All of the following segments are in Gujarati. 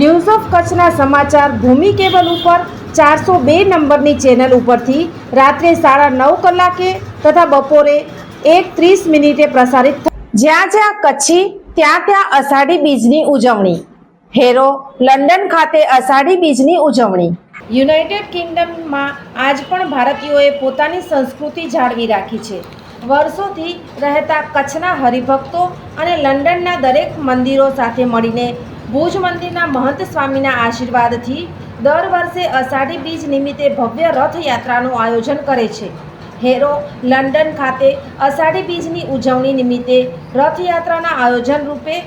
News of કચ્છના સમાચાર ભૂમિ કેબલ ઉપર ચારસો બે નંબરની ચેનલ ઉપરથી રાત્રે સાડા નવ કલાકે તથા બપોરે એક ત્રીસ મિનિટે પ્રસારિત જ્યાં જ્યાં કચ્છી, ત્યાં ત્યાં અષાઢી બીજની ઉજવણી. હેરો, લંડન ખાતે અષાઢી બીજની ઉજવણી. યુનાઇટેડ કિંગડમમાં આજ પણ ભારતીયોએ પોતાની સંસ્કૃતિ જાળવી રાખી છે. વર્ષોથી રહેતા કચ્છના હરિભક્તો અને લંડનના દરેક મંદિરો સાથે મળીને ભુજ મંદિરના મહંત સ્વામીના આશીર્વાદથી દર વર્ષે અષાઢી બીજ નિમિત્તે ભવ્ય રથયાત્રાનું આયોજન કરે છે. હેરો, લંડન ખાતે અષાઢી બીજની ઉજવણી નિમિત્તે રથયાત્રાના આયોજન રૂપે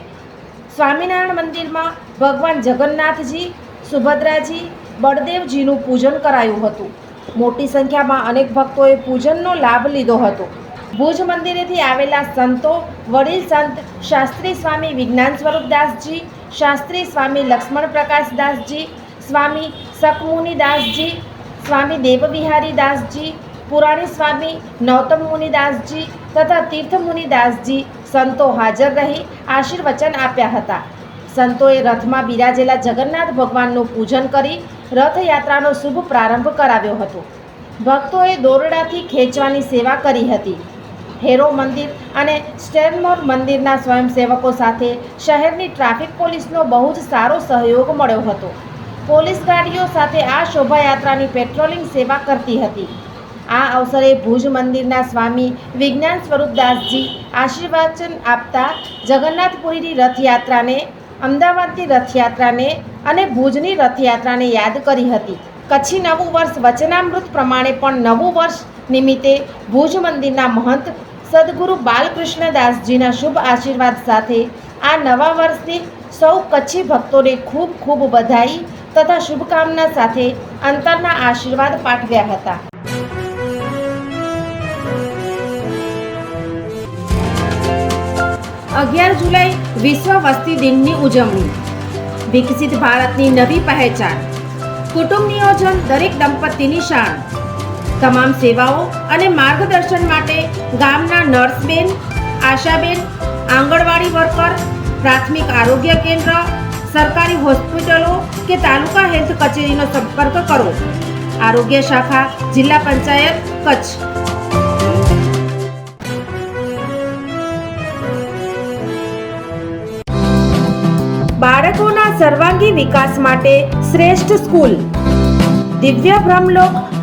સ્વામિનારાયણ મંદિરમાં ભગવાન જગન્નાથજી, સુભદ્રાજી, બળદેવજીનું પૂજન કરાયું હતું. મોટી સંખ્યામાં અનેક ભક્તોએ પૂજનનો લાભ લીધો હતો. ભુજ મંદિરેથી આવેલા સંતો, વડીલ સંત, શાસ્ત્રી સ્વામી વિજ્ઞાન સ્વરૂપદાસજી શાસ્ત્રી સ્વામી લક્ષ્મણ પ્રકાશદાસજી સ્વામી શકમુનિ દાસજી, સ્વામી દેવબિહારી દાસજી, પુરાણી સ્વામી નૌતમ મુનિદાસજી તથા તીર્થમુનિ દાસજી સંતો હાજર રહી આશીર્વચન આપ્યા હતા. સંતોએ રથમાં બિરાજેલા જગન્નાથ ભગવાનનું પૂજન કરી રથયાત્રાનો શુભ પ્રારંભ કરાવ્યો હતો. ભક્તોએ દોરડાથી ખેંચવાની સેવા કરી હતી. હેરો મંદિર અને સ્ટેનમોર મંદિરના સ્વયંસેવકો સાથે શહેરની ટ્રાફિક પોલીસનો બહુ જ સારો સહયોગ મળ્યો હતો. પોલીસ ગાડીઓ સાથે આ શોભાયાત્રાની પેટ્રોલિંગ સેવા કરતી હતી. આ અવસરે ભુજ મંદિરના સ્વામી વિજ્ઞાન સ્વરૂપદાસજી આશીર્વાચન આપતા જગન્નાથપુરીની રથયાત્રાને, અમદાવાદની રથયાત્રાને અને ભુજની રથયાત્રાને યાદ કરી હતી. કચ્છી નવું વર્ષ વચનામૃત પ્રમાણે પણ નવું વર્ષ નિમિત્તે ભુજ મંદિરના મહંત સદગુરુ બાલકૃષ્ણદાસજીના શુભ આશીર્વાદ સાથે આ નવા વર્ષની સૌ કચ્છી ભક્તોને ખૂબ ખૂબ બધાઈ તથા શુભકામના સાથે અંતરના આશીર્વાદ પાઠવ્યા હતા. અગિયાર જુલાઈ વિશ્વ વસ્તી દિનની ઉજવણી. વિકસિત ભારતની નવી પહેચાન. કુટુંબ નિયોજન દરેક દંપતીની શાન. તમામ સેવાઓ અને માર્ગદર્શન માટે ગામના નર્સબેન, આશાબેન, આંગણવાડી વર્કર, પ્રાથમિક આરોગ્ય કેન્દ્ર, સરકારી હોસ્પિટલો કે તાલુકા હેલ્થ કચેરીનો સંપર્ક કરો. આરોગ્ય શાખા, જિલ્લા પંચાયત, કચ્છ. બાળકોના સર્વાંગી વિકાસ માટે શ્રેષ્ઠ સ્કૂલ. દિવ્ય બ્રહ્મલોક